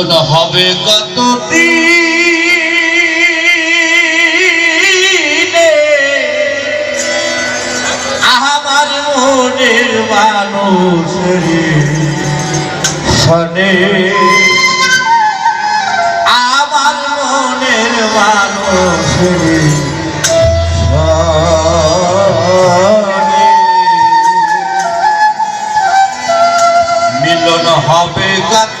মিলন হবে কত আমার মনের মানুষের শনে আমার মনের মানুষের শনে মিলন হবে কত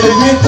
Permítame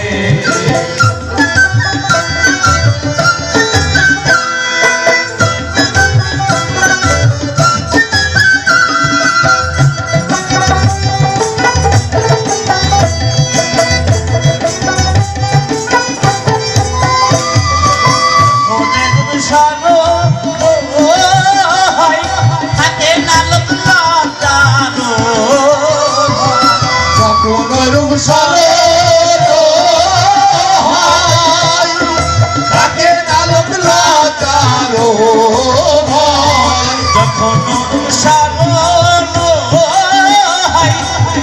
যখন রূপ সরে তাকে নালক লাচারো ভয় যখন হয়,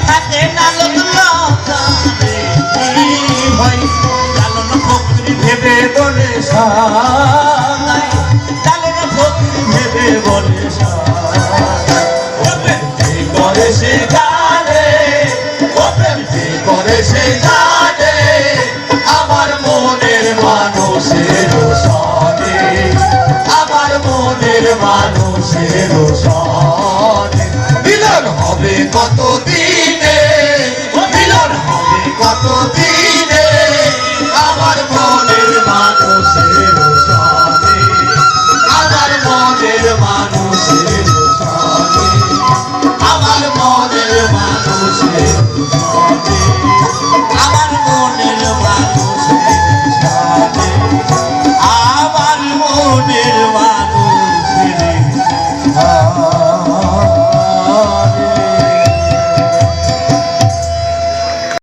থাকে নালক লতারে হয়, লালন ফকরি ভেবে বলে সাই হবে কত